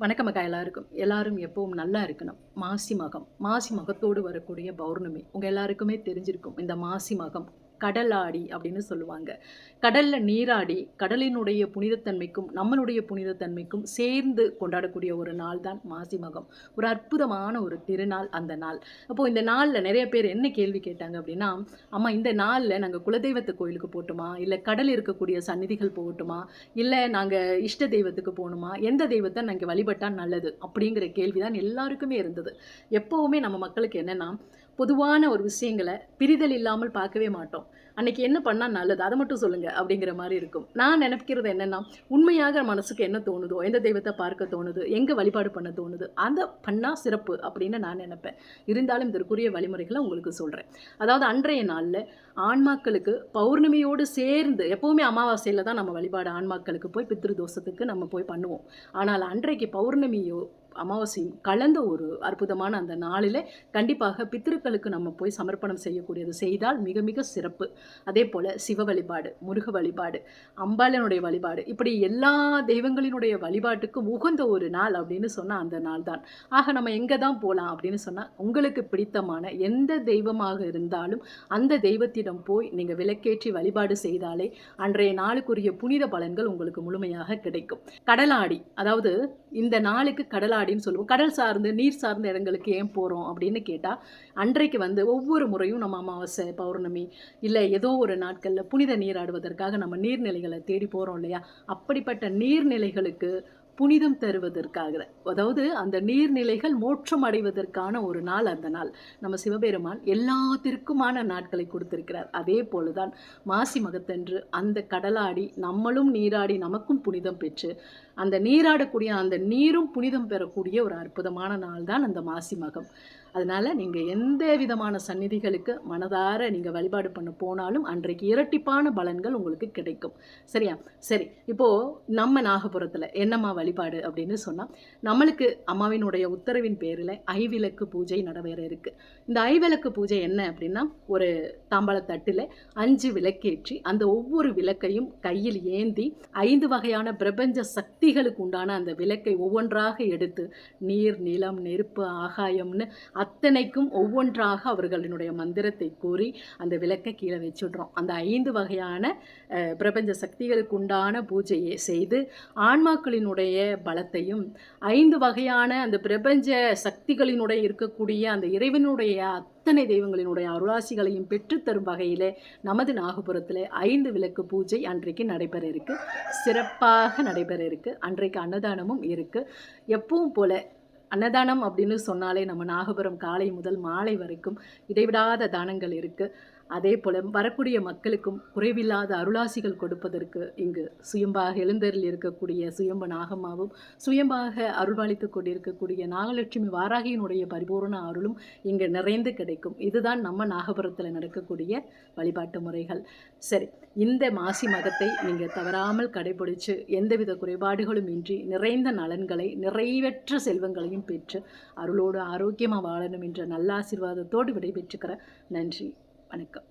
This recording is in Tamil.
வணக்கம் அக்கா எல்லாருக்கும். எல்லாரும் எப்பவும் நல்லா இருக்கணும். மாசி மகம். மாசி மகத்தோடு வரக்கூடிய பௌர்ணமி. உங்கள் எல்லாருக்குமே தெரிஞ்சிருக்கும். இந்த மாசி மகம். கடலாடி அப்படின்னு சொல்லுவாங்க. கடலில் நீராடி கடலினுடைய புனிதத்தன்மைக்கும் நம்மளுடைய புனிதத்தன்மைக்கும் சேர்ந்து கொண்டாடக்கூடிய ஒரு நாள் தான் மாசி மகம். ஒரு அற்புதமான ஒரு திருநாள் அந்த நாள். அப்போது இந்த நாளில் நிறைய பேர் என்ன கேள்வி கேட்டாங்க அப்படின்னா அம்மா இந்த நாளில் நாங்கள் குலதெய்வத்து கோயிலுக்கு போட்டுமா இல்லை கடல் இருக்கக்கூடிய சந்நிதிகள் போகட்டுமா? இல்லை நாங்கள் இஷ்ட தெய்வத்துக்கு போகணுமா? எந்த தெய்வத்தை நாங்கள் வழிபட்டால் நல்லது? அப்படிங்கிற கேள்வி தான் எல்லாருக்குமே இருந்தது. எப்போவுமே நம்ம மக்களுக்கு என்னென்னா பொதுவான ஒரு விஷயங்களை பிரிதல் இல்லாமல் பார்க்கவே மாட்டோம். அன்னைக்கு என்ன பண்ணால் நல்லது? அதை மட்டும் சொல்லுங்கள் அப்படிங்கிற மாதிரி இருக்கும். நான் நினைக்கிறது என்னென்னா உண்மையாக மனசுக்கு என்ன தோணுதோ எந்த தெய்வத்தை பார்க்க தோணுது எங்கே வழிபாடு பண்ண தோணுது அதை பண்ணால் சிறப்பு அப்படின்னு நான் நினைப்பேன். இருந்தாலும் இதற்குரிய வழிமுறைகளை உங்களுக்கு சொல்கிறேன் அதாவது அன்றைய நாளில் ஆன்மாக்களுக்கு பௌர்ணமியோடு சேர்ந்து எப்போவுமே அமாவாசையில் தான் நம்ம வழிபாடு ஆன்மாக்களுக்கு போய் பித்ரு தோஷத்துக்கு நம்ம போய் பண்ணுவோம். ஆனால் அன்றைக்கு பௌர்ணமியோ அமாவாசையும் கலந்த ஒரு அற்புதமான அந்த நாளில் கண்டிப்பாக பித்திருக்களுக்கு நம்ம போய் சமர்ப்பணம் செய்யக்கூடியது செய்தால் மிக மிக சிறப்பு. அதே போல் சிவ வழிபாடு முருக வழிபாடு அம்பாளனுடைய வழிபாடு இப்படி எல்லா தெய்வங்களினுடைய வழிபாட்டுக்கும் உகந்த ஒரு நாள் அப்படின்னு சொன்னால் அந்த நாள் தான் ஆக நம்ம எங்கே தான் போகலாம் அப்படின்னு சொன்னால் உங்களுக்கு பிடித்தமான எந்த தெய்வமாக இருந்தாலும் அந்த தெய்வத்திடம் போய் நீங்கள் விளக்கேற்றி வழிபாடு செய்தாலே அன்றைய நாளுக்குரிய புனித பலன்கள் உங்களுக்கு முழுமையாக கிடைக்கும். கடலாடி அதாவது இந்த நாளுக்கு கடலாடி அப்படின்னு சொல்லுவோம். கடல் சார்ந்து நீர் சார்ந்த இடங்களுக்கு ஏன் போகிறோம் அப்படின்னு கேட்டால் அன்றைக்கு வந்து ஒவ்வொரு முறையும் நம்ம அமாவாசை பௌர்ணமி இல்லை ஏதோ ஒரு நாட்களில் புனித நீராடுவதற்காக நம்ம நீர்நிலைகளை தேடி போகிறோம் இல்லையா? அப்படிப்பட்ட நீர்நிலைகளுக்கு புனிதம் தருவதற்காக. அதாவது அந்த நீர்நிலைகள் மோட்சம் அடைவதற்கான ஒரு நாள் அந்த நாள். நம்ம சிவபெருமான் எல்லாத்திற்குமான நாட்களை கொடுத்திருக்கிறார். அதே போலதான் மாசி மகத்தன்று அந்த கடலாடி நம்மளும் நீராடி நமக்கும் புனிதம் பெற்று அந்த நீராடக்கூடிய அந்த நீரும் புனிதம் பெறக்கூடிய ஒரு அற்புதமான நாள் தான் அந்த மாசி மகம். அதனால் நீங்கள் எந்த விதமான சந்நிதிகளுக்கு மனதார நீங்கள் வழிபாடு பண்ண போனாலும் அன்றைக்கு இரட்டிப்பான பலன்கள் உங்களுக்கு கிடைக்கும். சரியா? சரி. இப்போது நம்ம நாகபுரத்தில் என்னம்மா வழிபாடு அப்படின்னு சொன்னால் நம்மளுக்கு அம்மாவினுடைய உத்தரவின் பேரில் ஐவிளக்கு பூஜை நடைபெற இருக்குது இந்த ஐவிளக்கு பூஜை என்ன அப்படின்னா ஒரு தாம்பாளத்தட்டில் அஞ்சு விளக்கேற்றி அந்த ஒவ்வொரு விளக்கையும் கையில் ஏந்தி ஐந்து வகையான பிரபஞ்ச சக்திகளுக்கு உண்டான அந்த விளக்கை ஒவ்வொன்றாக எடுத்து நீர் நிலம் நெருப்பு ஆகாயம்னு அத்தனைக்கும் ஒவ்வொன்றாக அவர்களினுடைய மந்திரத்தை கூறி அந்த விளக்கை கீழே வச்சுடுறோம். அந்த ஐந்து வகையான பிரபஞ்ச சக்திகளுக்கு உண்டான பூஜையை செய்து ஆன்மாக்களினுடைய பலத்தையும் ஐந்து வகையான அந்த பிரபஞ்ச சக்திகளினுடைய இருக்கக்கூடிய அந்த இறைவனுடைய அத்தனை தெய்வங்களினுடைய அருளாசிகளையும் பெற்றுத்தரும் வகையிலே நமது நாகபுரத்தில் ஐந்து விளக்கு பூஜை அன்றைக்கு நடைபெற இருக்கு. சிறப்பாக நடைபெற இருக்கு. அன்றைக்கு அன்னதானமும் இருக்கு. எப்பவும் போல அன்னதானம் அப்படின்னு சொன்னாலே நம்ம நாகபுரம் காலை முதல் மாலை வரைக்கும் இடைவிடாத தானங்கள் இருக்குது அதே போல வரக்கூடிய மக்களுக்கும் குறைவில்லாத அருளாசிகள் கொடுப்பதற்கு இங்கு சுயம்பாக எழுந்தரில் இருக்கக்கூடிய சுயம்ப நாகம்மாவும் சுயம்பாக அருள்வாளித்து கொண்டிருக்கக்கூடிய நாகலட்சுமி வாராகியினுடைய பரிபூர்ண அருளும் இங்கு நிறைந்து கிடைக்கும். இதுதான் நம்ம நாகபுரத்தில் நடக்கக்கூடிய வழிபாட்டு முறைகள். சரி இந்த மாசி மதத்தை நீங்கள் தவறாமல் கடைபிடிச்சு எந்தவித குறைபாடுகளும் இன்றி நிறைந்த நலன்களை நிறைவற்ற செல்வங்களையும் பெற்று அருளோடு ஆரோக்கியமாக வாழணும் என்ற நல்ல ஆசீர்வாதத்தோடு விடைபெற்றுக்கிற நன்றி. வணக்கம்.